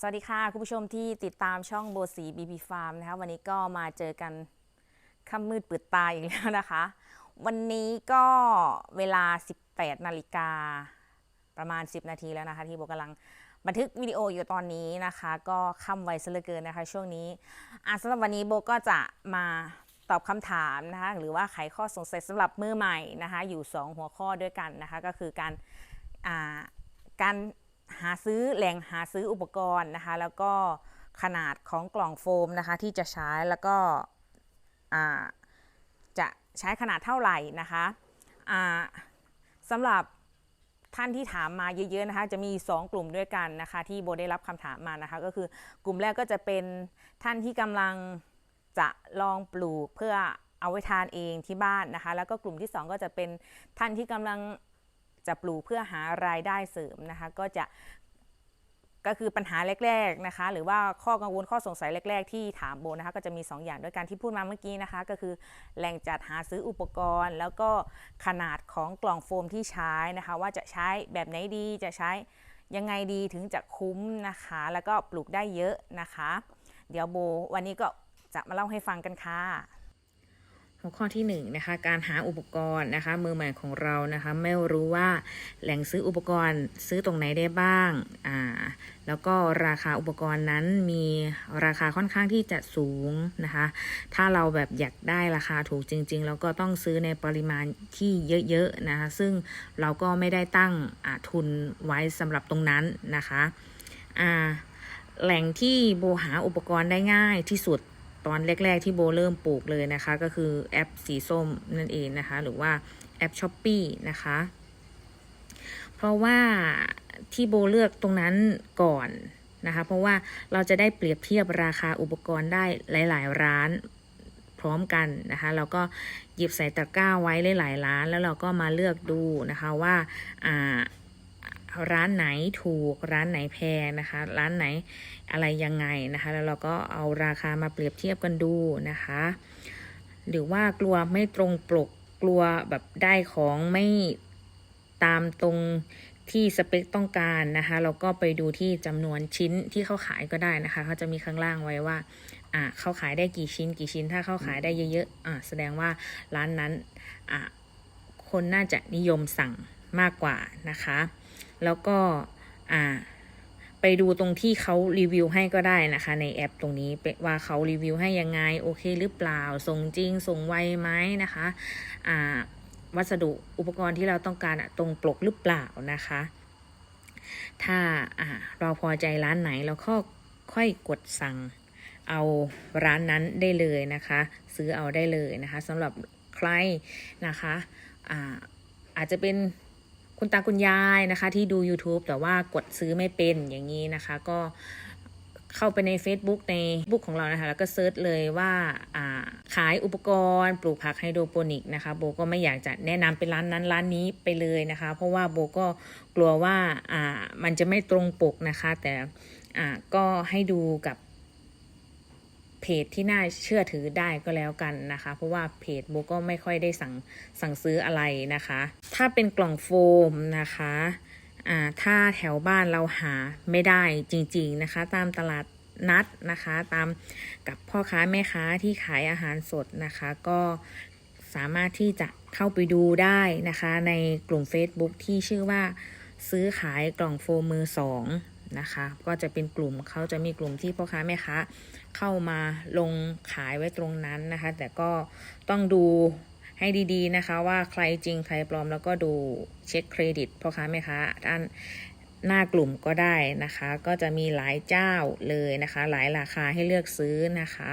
สวัสดีค่ะ คุณผู้ชมที่ติดตามช่องโบสีบีบีฟาร์มนะคะวันนี้ก็มาเจอกันค่ำมืดปืดตาอีกแล้วนะคะ วันนี้ก็เวลา 18 นาฬิกาประมาณ 10 นาทีแล้วนะคะ ที่โบกำลังบันทึกวิดีโออยู่ตอนนี้นะคะ ก็ค่ำไวซะเหลือเกินนะคะ ช่วงนี้อะสำหรับวันนี้โบก็จะมาตอบคำถามนะคะหรือว่าไขข้อสงสัยสำหรับมือใหม่นะคะ อยู่ 2 หัวข้อด้วยกันนะคะ ก็คือการการ หาซื้อแหล่งหาซื้ออุปกรณ์นะคะ แล้วก็ขนาดของกล่องโฟมนะคะ ที่จะใช้แล้วก็จะใช้ขนาดเท่าไหร่นะคะสำหรับท่านที่ถามมาเยอะๆนะคะ จะมี 2 กลุ่มด้วยกันนะคะ ที่โบได้รับคำถามมานะคะ ก็คือกลุ่มแรกก็จะเป็นท่านที่กำลังจะลองปลูกเพื่อเอาไว้ทานเองที่บ้านนะคะ แล้วก็กลุ่มที่ 2 ก็จะเป็นท่านที่กำลัง จะปลูกเพื่อหารายได้เสริมนะคะ ก็จะก็คือปัญหาแรกๆนะคะ หรือว่าข้อกังวลข้อสงสัยแรก ๆ ที่ถามโบนะคะ ก็จะมี 2 อย่างด้วยกันที่พูดมาเมื่อกี้นะคะ ก็คือแหล่งจัดหาซื้ออุปกรณ์ แล้วก็ขนาดของกล่องโฟมที่ใช้นะคะ ว่าจะใช้แบบไหนดีจะใช้ยังไงดีถึงจะคุ้มนะคะ แล้วก็ปลูกได้เยอะนะคะ เดี๋ยวโบวันนี้ก็จะมาเล่าให้ฟังกันค่ะ หัวข้อที่1นงนะคะการหาอุปกรณ์นะคะมือใหม่ของเรานะคะไม่รู้ว่าแหล่งซื้ออุปกรณ์ซื้อตรงไหนได้บ้างอ่าแล้วก็ราคาอุปกรณ์นั้นมีราคาค่อนข้างที่จะสูงนะคะ ถ้าเราแบบอยากได้ราคาถูกจริงๆเราก็ต้องซื้อในปริมาณที่เยอะๆนะคะซึ่งเราก็ไม่ได้ตั้งทุนไว้สำหรับตรงนั้นนะคะอ่าแหล่งที่โบหาอุปกรณ์ได้ง่ายที่สุด ตอนแรก ๆ ที่โบเริ่มปลูกเลยนะคะ ก็คือแอปสีส้มนั่นเองนะคะ หรือว่าแอป s h อ p e e นะคะ เพราะว่าที่โบเลือกตรงนั้นก่อนนะคะ เพราะว่าเราจะได้เปรียบเทียบราคาอุปกรณ์ได้หลาย ๆ ร้านพร้อมกันนะคะ เราก็หยิบใส่ตะกร้าไว้หลายๆร้าน แล้วเราก็มาเลือกดูนะคะว่าอ่า ร้านไหนถูกร้านไหนแพงนะคะ ร้านไหนอะไรยังไงนะคะ แล้วเราก็เอาราคามาเปรียบเทียบกันดูนะคะ หรือว่ากลัวไม่ตรงปกกลัวแบบได้ของไม่ตามตรงที่สเปคต้องการนะคะเราก็ไปดูที่จำนวนชิ้นที่เขาขายก็ได้นะคะเขาจะมีข้างล่างไว้ว่าอ่าเขาขายได้กี่ชิ้น กี่ชิ้นถ้าเขาขายได้เยอะๆอ่าแสดงว่าร้านนั้นอ่าคนน่าจะนิยมสั่งมากกว่านะคะ แล้วก็อ่าไปดูตรงที่เขารีวิวให้ก็ได้นะคะ ในแอปตรงนี้ว่าเขารีวิวให้ยังไงโอเคหรือเปล่า ส่งจริง ส่งไวไหมนะคะอ่าวัสดุอุปกรณ์ที่เราต้องการตรงปกหรือเปล่านะคะ ถ้าเราพอใจร้านไหนเราก็ค่อยกดสั่งเอาร้านนั้นได้เลยนะคะ ซื้อเอาได้เลยนะคะสำหรับใครนะคะอาอาจจะเป็น คุณตาคุณยายนะคะ ที่ดู YouTube แต่ว่ากดซื้อไม่เป็นอย่างนี้นะคะ ก็เข้าไปใน Facebook ในบุ๊กของเรานะคะ แล้วก็เซิร์ชเลยว่าาขายอุปกรณ์ ปลูกผักไฮโดรโปนิกนะคะ โบก็ไม่อยากจะแนะนำเป็นร้านนั้นร้านนี้ไปเลยนะคะ เพราะว่าโบก็กลัวว่าามันจะไม่ตรงปกนะคะ แต่ก็ให้ดูกับ เพจที่น่าเชื่อถือได้ก็แล้วกันนะคะ เพราะว่าเพจโบก็ไม่ค่อยได้สั่งสั่งซื้ออะไรนะคะ ถ้าเป็นกล่องโฟมนะคะอ่าถ้าแถวบ้านเราหาไม่ได้จริง ๆนะคะ ตามตลาดนัดนะคะ ตามกับพ่อค้าแม่ค้าที่ขายอาหารสดนะคะ ก็สามารถที่จะเข้าไปดูได้นะคะ ในกลุ่ม Facebook ที่ชื่อว่าซื้อขายกล่องโฟมมือสอง นะคะ ก็จะเป็นกลุ่มเขาจะมีกลุ่มที่พ่อค้าแม่ค้าเข้ามาลงขายไว้ตรงนั้นนะคะ แต่ก็ต้องดูให้ดีๆนะคะ ว่าใครจริงใครปลอมแล้วก็ดูเช็คเครดิตพ่อค้าแม่ค้าด้านหน้ากลุ่มก็ได้นะคะ ก็จะมีหลายเจ้าเลยนะคะ หลายราคาให้เลือกซื้อนะคะ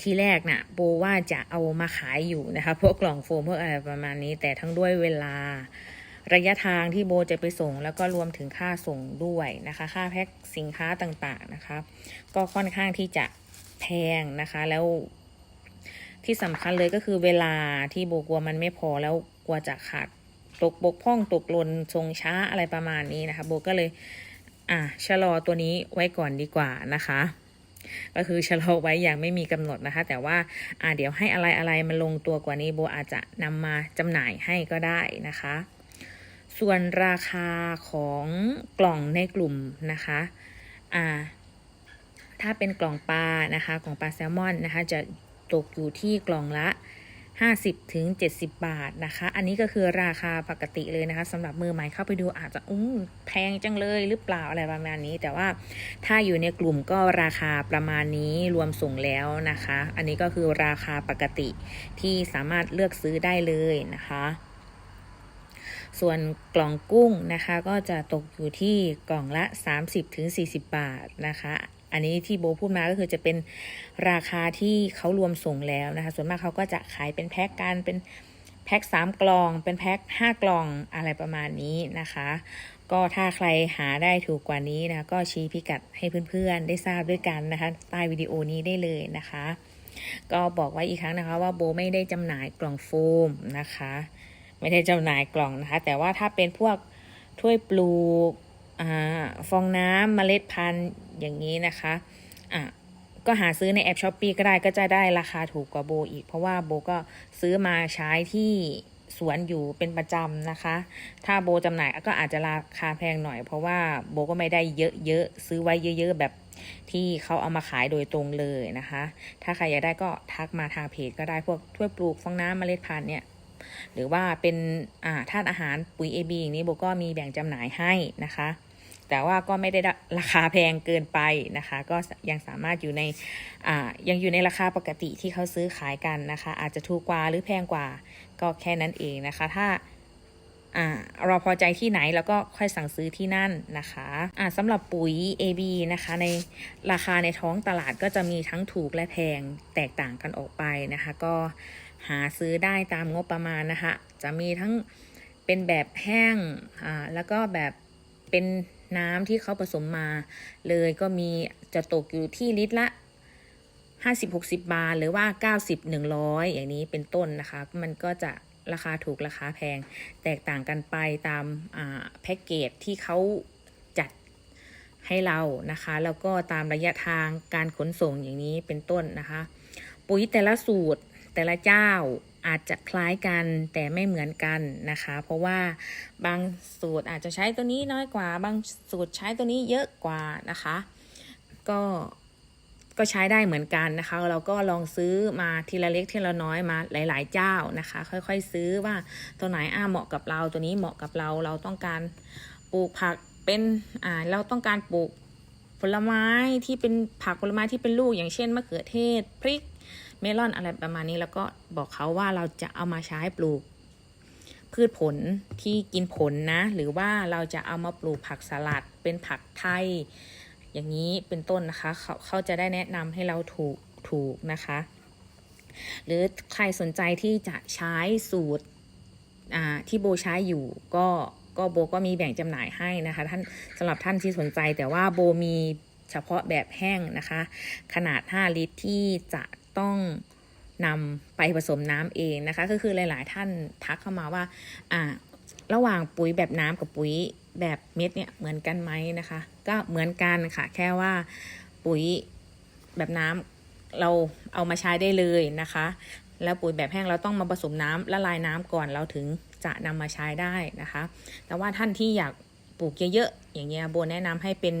ทีแรกนะ่ะโบว่าจะเอามาขายอยู่นะคะ พวกกล่องโฟมพวกอะไรประมาณนี้ แต่ทั้งด้วยเวลา ระยะทางที่โบจะไปส่ง แล้วก็รวมถึงค่าส่งด้วยนะคะ ค่าแพ็คสินค้าต่างๆนะคะ ก็ค่อนข้างที่จะแพงนะคะแล้วที่สำคัญเลยก็คือเวลาที่โบกลัวมันไม่พอแล้วกลัวจะขาดตกบกพร่องตกหล่นทรงช้าอะไรประมาณนี้นะคะ โบก็เลย อะชะลอตัวนี้ไว้ก่อนดีกว่านะคะ ก็คือชะลอไว้อย่างไม่มีกำหนดนะคะ แต่ว่าอ่าเดี๋ยวให้อะไรอะไรมันลงตัวกว่านี้โบอาจจะนำมาจำหน่ายให้ก็ได้นะคะ ส่วนราคาของกล่องในกลุ่มนะคะอ่าถ้าเป็นกล่องปลานะคะกล่องปลาแซลมอนนะคะ จะตกอยู่ที่กล่องละ 50ถึง70 บาทนะคะ อันนี้ก็คือราคาปกติเลยนะคะสำหรับมือใหม่เข้าไปดูอาจจะอุ้แพงจังเลยหรือเปล่าอะไรประมาณนี้ แต่ว่าถ้าอยู่ในกลุ่มก็ราคาประมาณนี้รวมส่งแล้วนะคะ อันนี้ก็คือราคาปกติที่สามารถเลือกซื้อได้เลยนะคะ ส่วนกล่องกุ้งนะคะก็จะตกอยู่ที่กล่องละ 30-40 บาทนะคะ อันนี้ที่โบพูดมาก็คือจะเป็นราคาที่เขารวมส่งแล้วนะคะ ส่วนมากเขาก็จะขายเป็นแพ็กกันเป็นแพ็ก3 กล่อง เป็นแพ็ก5 กล่องอะไรประมาณนี้นะคะ ก็ถ้าใครหาได้ถูกกว่านี้นะก็ชี้พิกัดให้เพื่อนๆ ได้ทราบด้วยกันนะคะ ใต้วิดีโอนี้ได้เลยนะคะ ก็บอกไว้อีกครั้งนะคะว่าโบไม่ได้จำหน่ายกล่องโฟมนะคะ ไม่ได้จำหน่ายกล่องนะคะ แต่ว่าถ้าเป็นพวกถ้วยปลูกอฟองน้ำเมล็ดพันธุ์อย่างนี้นะคะะก็หาซื้อในแอปช้อปปีก็ได้ก็จะได้ราคาถูกกว่าโบอีก เพราะว่าโบก็ซื้อมาใช้ที่สวนอยู่เป็นประจำนะคะ ถ้าโบจำหน่ายก็อาจจะราคาแพงหน่อย เพราะว่าโบก็ไม่ได้เยอะๆซื้อไว้เยอะ ๆ แบบที่เขาเอามาขายโดยตรงเลยนะคะ ถ้าใครอยากได้ก็ทักมาทางเพจก็ได้พวกถ้วยปลูกฟองน้ำเมล็ดพันธุ์เนี่ย หรือว่าเป็นอ่าธาตุอาหารปุ๋ย AB อย่างนี้โบก็มีแบ่งจำหน่ายให้นะคะ แต่ว่าก็ไม่ได้ราคาแพงเกินไปนะคะ ก็ยังสามารถอยู่ในยังอยู่ในราคาปกติที่เขาซื้อขายกันนะคะ อาจจะถูกกว่าหรือแพงกว่าก็แค่นั้นเองนะคะ ถ้าเราพอใจที่ไหนแล้วก็ค่อยสั่งซื้อที่นั่นนะคะอ่าสำหรับปุ๋ย AB นะคะ ในราคาในท้องตลาดก็จะมีทั้งถูกและแพงแตกต่างกันออกไปนะคะ ก็ หาซื้อได้ตามงบประมาณนะคะ จะมีทั้งเป็นแบบแห้งอ่าแล้วก็แบบเป็นน้ำที่เขาผสมมา เลยก็มีจะตกอยู่ที่ลิตรละ50 60 บาท หรือว่า 90 100 อย่างนี้เป็นต้นนะคะ มันก็จะราคาถูกราคาแพง แตกต่างกันไปตามอ่าแพ็กเกจที่เขาจัดให้เรานะคะ แล้วก็ตามระยะทางการขนส่งอย่างนี้เป็นต้นนะคะ ปุ๋ยแต่ละสูตร แต่ละเจ้าอาจจะคล้ายกันแต่ไม่เหมือนกันนะคะ เพราะว่าบางสูตรอาจจะใช้ตัวนี้น้อยกว่า บางสูตรใช้ตัวนี้เยอะกว่านะคะ ก็ก็ใช้ได้เหมือนกันนะคะ เราก็ลองซื้อมาทีละเล็กทีละน้อยมาหลาย ๆ เจ้านะคะ ค่อยๆซื้อว่าตัวไหนอ่าเหมาะกับเราตัวนี้เหมาะกับเราเราต้องการปลูกผักเป็นอ่าเราต้องการปลูกผลไม้ที่เป็นผักผลไม้ที่เป็นลูกอย่างเช่นมะเขือเทศพริก เมลอนอะไรประมาณนี้แล้วก็บอกเขาว่าเราจะเอามาใช้ปลูก พืชผลที่กินผลนะ หรือว่าเราจะเอามาปลูกผักสลัดเป็นผักไทย อย่างนี้เป็นต้นนะคะเขาเขาจะได้แนะนำให้เราถูกถูกนะคะ หรือใครสนใจที่จะใช้สูตรที่โบใช้อยู่ก็ก็โบก็มีแบ่งจำหน่ายให้นะคะ ท่านสำหรับท่านที่สนใจแต่ว่าโบมีเฉพาะแบบแห้งนะคะ ขนาด 5 ลิตรที่จะ ต้องนำไปผสมน้ำเองนะคะ ก็คือหลาย ๆ ท่านทักเข้ามาว่าอ่าระหว่างปุ๋ยแบบน้ำกับปุ๋ยแบบเม็ดเนี่ยเหมือนกันไหมนะคะ ก็เหมือนกันค่ะแค่ว่าปุ๋ยแบบน้ำเราเอามาใช้ได้เลยนะคะ แล้วปุ๋ยแบบแห้งเราต้องมาผสมน้ำละลายน้ำก่อนเราถึงจะนำมาใช้ได้นะคะ แต่ว่าท่านที่อยากปลูกเยอะๆอย่างเงี้ยโบแนะนำให้เป็น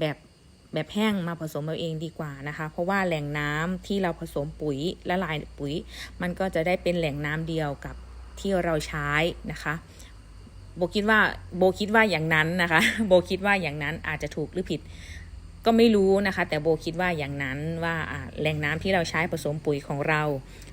แบบ แบบแห้งมาผสมเอาเองดีกว่านะคะ เพราะว่าแหล่งน้ำที่เราผสมปุ๋ยละลายปุ๋ย มันก็จะได้เป็นแหล่งน้ำเดียวกับที่เราใช้นะคะโบคิดว่าโบคิดว่าอย่างนั้นนะคะโบคิดว่าอย่างนั้นอาจจะถูกหรือผิด ก็ไม่รู้นะคะ แต่โบคิดว่าอย่างนั้นว่าแหล่งน้ำที่เราใช้ผสมปุ๋ยของเรา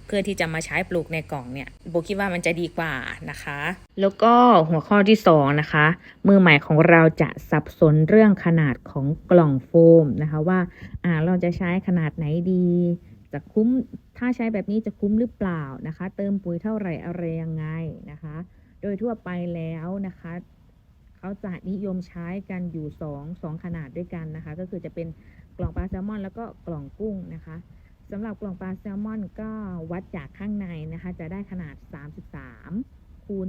เพื่อที่จะมาใช้ปลูกในกล่องเนี่ยโบคิดว่ามันจะดีกว่านะคะ แล้วก็หัวข้อที่สองนะคะมือใหม่ของเราจะสับสนเรื่องขนาดของกล่องโฟมนะคะว่าอ่าเราจะใช้ขนาดไหนดีจะคุ้มถ้าใช้แบบนี้จะคุ้มหรือเปล่านะคะ เติมปุ๋ยเท่าไหร่อะไรยังไงนะคะ โดยทั่วไปแล้วนะคะ เขาจะนิยมใช้กันอยู่สองสองขนาดด้วยกันนะคะ ก็คือจะเป็นกล่องปลาแซลมอน แล้วก็กล่องกุ้งนะคะสำหรับกล่องปลาแซลมอนก็วัดจากข้างในนะคะ จะได้ขนาด 33 คูณ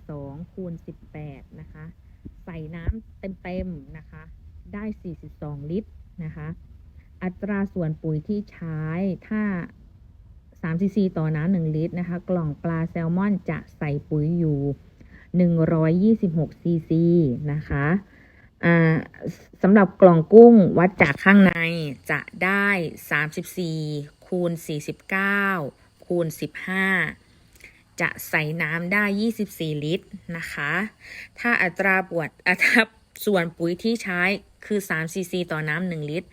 72 คูณ 18 นะคะ ใส่น้ำเต็มๆนะคะ ได้ 42 ลิตรนะคะ อัตราส่วนปุ๋ยที่ใช้ถ้า3ซีซีต่อน้ำ1ลิตรนะคะ กล่องปลาแซลมอนจะใส่ปุ๋ยอยู่ 126ซีซีนะคะสำหรับกล่องกุ้งวัดจากข้างในจะได้ 34 คูณ 49 คูณ 15 จะใส่น้ำได้ 24 ลิตรนะคะ ถ้าอัตราบวดอัตราส่วนปุ๋ยที่ใช้คือ3ซีซีต่อน้ำ1ลิตร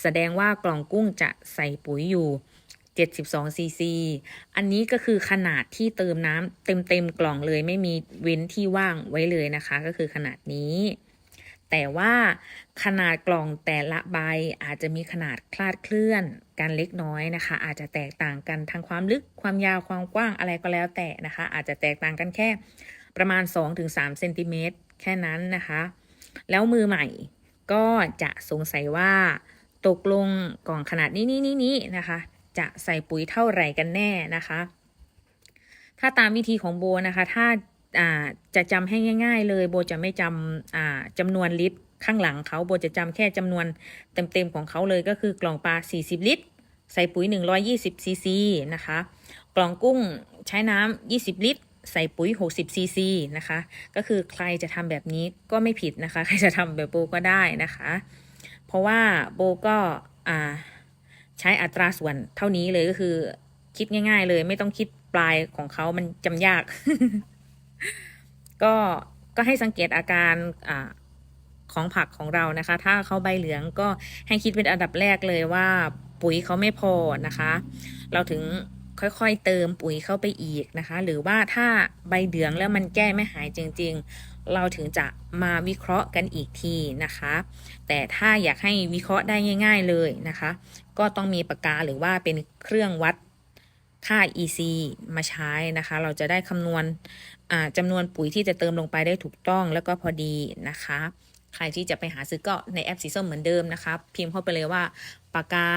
แสดงว่ากล่องกุ้งจะใส่ปุ๋ยอยู่ 72ซีซีอันนี้ก็คือขนาดที่เติมน้ำเต็มเต็มๆกล่องเลยไม่มีเว้นที่ว่างไว้เลยนะคะ ก็คือขนาดนี้ แต่ว่าขนาดกล่องแต่ละใบอาจจะมีขนาดคลาดเคลื่อนกันเล็กน้อยนะคะ อาจจะแตกต่างกันทางความลึกความยาวความกว้างอะไรก็แล้วแต่นะคะ อาจจะแตกต่างกันแค่ประมาณ 2-3เซนติเมตรแค่นั้นนะคะ แล้วมือใหม่ก็จะสงสัยว่าตกลงกล่องขนาดนี้นี้นี้นี้นะคะ จะใส่ปุ๋ยเท่าไหร่กันแน่นะคะ ถ้าตามวิธีของโบนะคะ ถ้าจะจำให้ง่าย ๆ เลยโบจะไม่จำอ่าจำนวนลิตรข้างหลังเขาโบจะจำแค่จำนวนเต็มๆของเขาเลยก็คือกล่องปลา 40 ลิตร ใส่ปุ๋ย 120ซีซีนะคะ กล่องกุ้งใช้น้ำ20 ลิตร ใส่ปุ๋ย 60ซีซีนะคะ ก็คือใครจะทำแบบนี้ก็ไม่ผิดนะคะ ใครจะทำแบบโบก็ได้นะคะ เพราะว่าโบก็อ่า ใช้อัตราส่วนเท่านี้เลยก็คือ คิดง่าย ๆ เลย ไม่ต้องคิดปลายของเขามันจำยาก ก็ก็ให้สังเกตอาการอาของผักของเรานะคะ ถ้าเขาใบเหลืองก็ให้คิดเป็นอันดับแรกเลยว่า ปุ๋ยเขาไม่พอนะคะ เราถึงค่อยๆเติมปุ๋ยเข้าไปอีกนะคะ หรือว่าถ้าใบเหลืองแล้วมันแก้ไม่หายจริง ๆ เราถึงจะมาวิเคราะห์กันอีกทีนะคะ แต่ถ้าอยากให้วิเคราะห์ได้ง่าย ๆเลยนะคะ ก็ต้องมีปากกาหรือว่าเป็นเครื่องวัดค่า EC มาใช้นะคะ เราจะได้คำนวณจำนวนปุ๋ยที่จะเติมลงไปได้ถูกต้องแล้วก็พอดีนะคะ ใครที่จะไปหาซื้อก็ในแอปสีส้มเหมือนเดิมนะคะ พิมพ์เข้าไปเลยว่าปากกา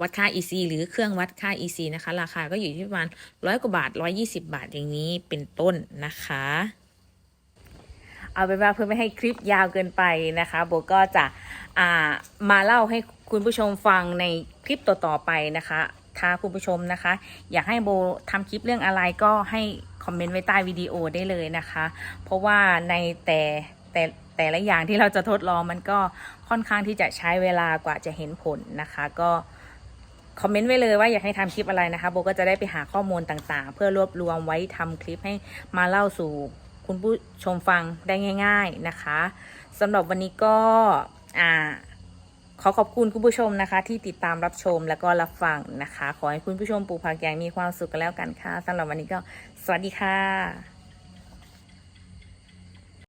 วัดค่า EC หรือเครื่องวัดค่า EC นะคะ ราคาก็อยู่ที่ประมาณร้อยกว่าบาท 120 บาทอย่างนี้เป็นต้นนะคะ เอาเป็นว่าเพื่อไม่ให้คลิปยาวเกินไปนะคะโบก็จะมาเล่าให้คุณผู้ชมฟังในคลิปต่อๆไปนะคะถ้าคุณผู้ชมนะคะ อยากให้โบทำคลิปเรื่องอะไรก็ให้คอมเมนต์ไว้ใต้วิดีโอได้เลยนะคะ เพราะว่าในแต่แต่แต่ละอย่างที่เราจะทดลองมันก็ค่อนข้างที่จะใช้เวลากว่าจะเห็นผลนะคะ ก็คอมเมนต์ไว้เลยว่าอยากให้ทำคลิปอะไรนะคะโบก็จะได้ไปหาข้อมูลต่างๆ เพื่อรวบรวมไว้ทำคลิปให้มาเล่าสู่ คุณผู้ชมฟังได้ง่าย ๆนะคะสำหรับวันนี้ก็อ่าขอขอบคุณคุณผู้ชมนะคะ ที่ติดตามรับชมแล้วก็รับฟังนะคะ ขอให้คุณผู้ชมปลูกผักอย่างมีความสุขกันแล้วกันค่ะสำหรับวันนี้ก็ สวัสดีค่ะ